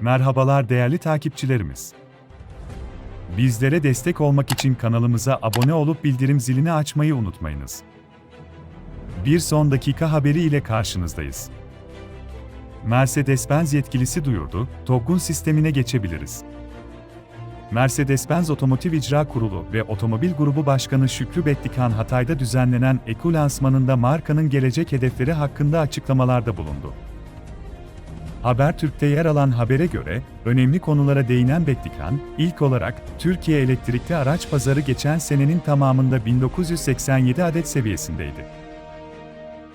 Merhabalar değerli takipçilerimiz. Bizlere destek olmak için kanalımıza abone olup bildirim zilini açmayı unutmayınız. Bir son dakika haberi ile karşınızdayız. Mercedes-Benz yetkilisi duyurdu, TOG'un sistemine geçebiliriz. Mercedes-Benz Otomotiv İcra Kurulu ve Otomobil Grubu Başkanı Şükrü Bettikan Hatay'da düzenlenen Eku lansmanında markanın gelecek hedefleri hakkında açıklamalarda bulundu. Habertürk'te yer alan habere göre, önemli konulara değinen Bettikan, ilk olarak, Türkiye elektrikli araç pazarı geçen senenin tamamında 1987 adet seviyesindeydi.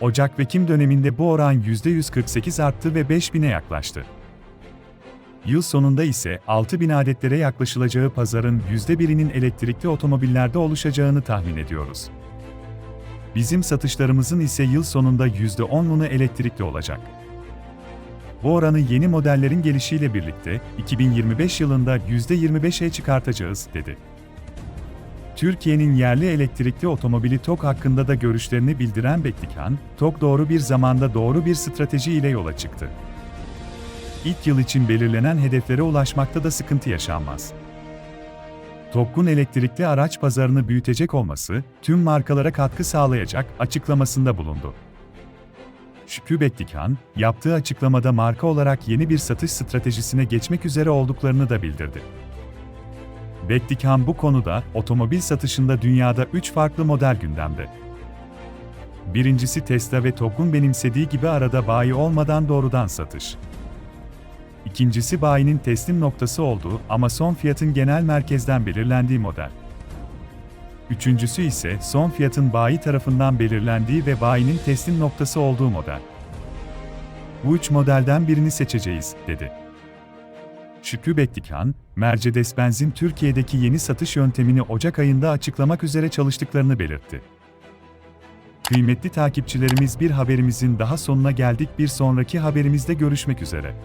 Ocak ve Ekim döneminde bu oran %148 arttı ve 5000'e yaklaştı. Yıl sonunda ise 6000 adetlere yaklaşılacağı pazarın %1'inin elektrikli otomobillerde oluşacağını tahmin ediyoruz. Bizim satışlarımızın ise yıl sonunda %10'unu elektrikli olacak. Bu oranı yeni modellerin gelişiyle birlikte 2025 yılında %25'e çıkartacağız, dedi. Türkiye'nin yerli elektrikli otomobili TOG hakkında da görüşlerini bildiren Bektikan, TOG doğru bir zamanda doğru bir strateji ile yola çıktı. İlk yıl için belirlenen hedeflere ulaşmakta da sıkıntı yaşanmaz. TOG'un elektrikli araç pazarını büyütecek olması, tüm markalara katkı sağlayacak açıklamasında bulundu. Şükrü Bektikan, yaptığı açıklamada marka olarak yeni bir satış stratejisine geçmek üzere olduklarını da bildirdi. Bektikan bu konuda, otomobil satışında dünyada 3 farklı model gündemde. Birincisi Tesla ve TOG'un benimsediği gibi arada bayi olmadan doğrudan satış. İkincisi bayinin teslim noktası olduğu ama son fiyatın genel merkezden belirlendiği model. Üçüncüsü ise son fiyatın bayi tarafından belirlendiği ve bayinin teslim noktası olduğu model. Bu üç modelden birini seçeceğiz, dedi. Şükrü Bektikan, Mercedes-Benz'in Türkiye'deki yeni satış yöntemini Ocak ayında açıklamak üzere çalıştıklarını belirtti. Kıymetli takipçilerimiz bir haberimizin daha sonuna geldik bir sonraki haberimizde görüşmek üzere.